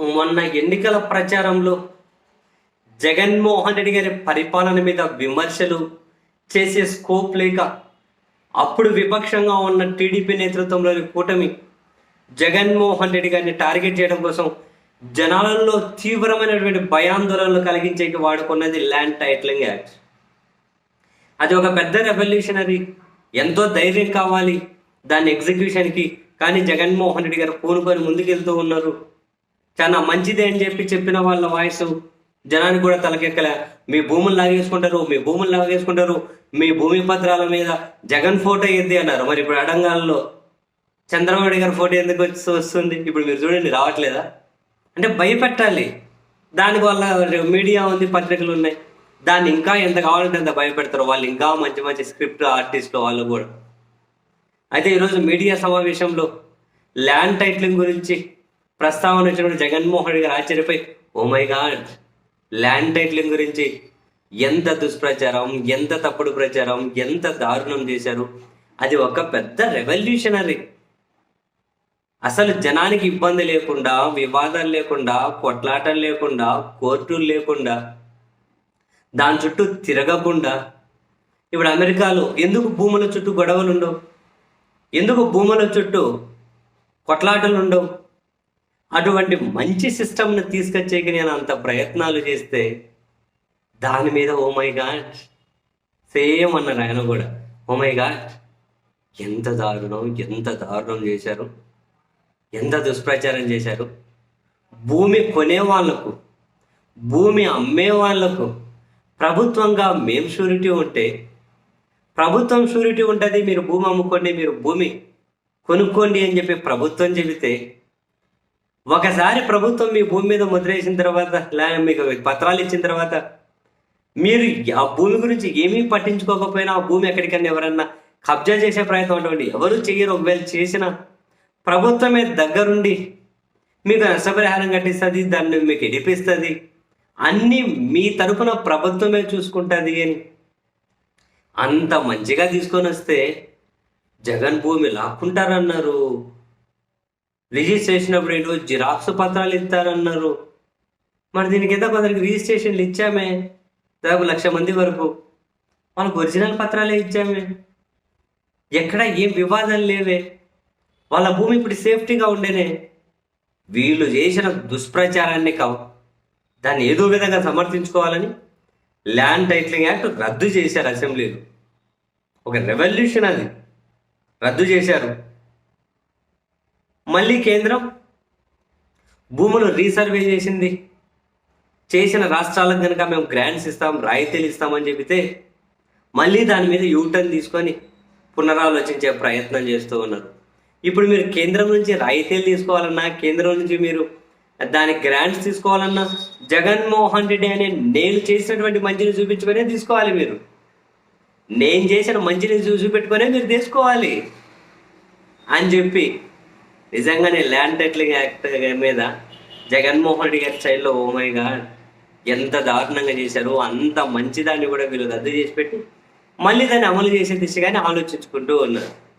మొన్న ఎన్నికల ప్రచారంలో జగన్మోహన్ రెడ్డి గారి పరిపాలన మీద విమర్శలు చేసే స్కోప్ లేక అప్పుడు విపక్షంగా ఉన్న టీడీపీ నేతృత్వంలోని కూటమి జగన్మోహన్ రెడ్డి గారిని టార్గెట్ చేయడం కోసం జనాలలో తీవ్రమైనటువంటి భయాందోళనలు కలిగించేకి వాడుకున్నది ల్యాండ్ టైటిలింగ్ యాక్ట్. అది ఒక పెద్ద రెవల్యూషనరీ ఎంతో ధైర్యం కావాలి దాని ఎగ్జిక్యూషన్కి కానీ జగన్మోహన్ రెడ్డి గారు పూనుకొని ముందుకెళ్తూ ఉన్నారు. చాలా మంచిదే అని చెప్పి చెప్పిన వాళ్ళ వాయిస్ జనానికి కూడా తలకెక్కలే. మీ భూములు లాగేసుకుంటారు మీ భూములు లాగేసుకుంటారు మీ భూమి పత్రాల మీద జగన్ ఫోటో ఏంది అన్నారు. మరి ఇప్పుడు అడంగాల్లో చంద్రబాబు గారి ఫోటో ఎందుకు వచ్చి వస్తుంది? ఇప్పుడు మీరు చూడండి రావట్లేదా? అంటే భయపెట్టాలి. దానివల్ల మీడియా ఉంది పత్రికలు ఉన్నాయి. దాన్ని ఇంకా ఎంత కావాలంటే అంత భయపెడతారు. వాళ్ళు ఇంకా మంచి మంచి స్క్రిప్ట్ ఆర్టిస్టులు వాళ్ళు కూడా. అయితే ఈరోజు మీడియా సమావేశంలో ల్యాండ్ టైటిలింగ్ గురించి ప్రస్తావన వచ్చినప్పుడు జగన్మోహన్ రెడ్డి గారు ఆశ్చర్యపోయి oh my God land titling గురించి ఎంత దుష్ప్రచారం ఎంత తప్పుడు ప్రచారం ఎంత దారుణం చేశారు? అది ఒక పెద్ద రెవల్యూషనరీ అసలు జనానికి ఇబ్బంది లేకుండా వివాదాలు లేకుండా కొట్లాటలు లేకుండా కోర్టులు లేకుండా దాని చుట్టూ తిరగకుండా ఇప్పుడు అమెరికాలో ఎందుకు భూముల చుట్టూ గొడవలు ఉండవు ఎందుకు భూముల చుట్టూ కొట్లాటలు ఉండవు అటువంటి మంచి సిస్టమ్ని తీసుకొచ్చేకి నేను అంత ప్రయత్నాలు చేస్తే దాని మీద ఓ మై గాడ్ సేమ్ అన్నారు ఆయన కూడా. ఓ మై గాడ్ ఎంత దారుణం ఎంత దారుణం చేశారు. ఎంత దుష్ప్రచారం చేశారు. భూమి కొనే వాళ్ళకు భూమి అమ్మే వాళ్ళకు ప్రభుత్వంగా మేం షూరిటీ ఉంటే ప్రభుత్వం షూరిటీ ఉంటుంది మీరు భూమి అమ్ముకోండి మీరు భూమి కొనుక్కోండి అని చెప్పి ప్రభుత్వం చెబితే ఒకసారి ప్రభుత్వం మీ భూమి మీద ముద్ర వేసిన తర్వాత లేదా మీకు పత్రాలు ఇచ్చిన తర్వాత మీరు ఆ భూమి గురించి ఏమీ పట్టించుకోకపోయినా ఆ భూమి ఎక్కడికన్నా ఎవరన్నా కబ్జా చేసే ప్రయత్నం అటువంటి ఎవరు చెయ్యరు. ఒకవేళ చేసిన ప్రభుత్వమే దగ్గరుండి మీకు నష్టపరిహారం కట్టిస్తుంది దాన్ని మీకు ఎడిపిస్తుంది అన్నీ మీ తరపున ప్రభుత్వమే చూసుకుంటుంది అని అంత మంచిగా తీసుకొని వస్తే జగన్ భూమి లాక్కుంటారన్నారు. రిజిస్ట్రేషన్ప్పుడు ఏంటో? జిరాక్స్ పత్రాలు ఇస్తారన్నారు. మరి దీనికి ఎంత కొందరికి రిజిస్ట్రేషన్లు ఇచ్చామే? దాదాపు లక్ష మంది వరకు. వాళ్ళకు ఒరిజినల్ పత్రాలే ఇచ్చామే. ఎక్కడ ఏం వివాదాలు లేవే. వాళ్ళ భూమి ఇప్పుడు సేఫ్టీగా ఉండేనే. వీళ్ళు చేసిన దుష్ప్రచారాన్ని కావు దాన్ని ఏదో విధంగా సమర్థించుకోవాలని ల్యాండ్ టైటిలింగ్ యాక్ట్ రద్దు చేశారు అసెంబ్లీలో. ఒక రెవల్యూషన్ అది. రద్దు చేశారు. మళ్ళీ కేంద్రం భూములు రీసర్వే చేసింది. చేసిన రాష్ట్రాలకు కనుక మేము గ్రాంట్స్ ఇస్తాం రాయితీలు ఇస్తామని చెబితే మళ్ళీ దాని మీద యూటర్న్ తీసుకొని పునరాలోచించే ప్రయత్నం చేస్తూ ఉన్నారు. ఇప్పుడు మీరు కేంద్రం నుంచి రాయితీలు తీసుకోవాలన్నా కేంద్రం నుంచి మీరు దాని గ్రాంట్స్ తీసుకోవాలన్నా జగన్మోహన్ రెడ్డి అనే నేను చేసినటువంటి మంచిని చూపించుకొనే తీసుకోవాలి మీరు. నేను చేసిన మంచిని చూసి పెట్టుకునే మీరు తీసుకోవాలి అని చెప్పి నిజంగానే ల్యాండ్ టైటిలింగ్ యాక్ట్ మీద జగన్మోహన్ రెడ్డి గారి స్టైల్లో oh ఓమై గాడ్ ఎంత దారుణంగా చేశారు అంత మంచిదాన్ని కూడా వీళ్ళు రద్దు చేసి పెట్టి మళ్ళీ దాన్ని అమలు చేసే దిశగానే ఆలోచించుకుంటూ ఉన్నారు.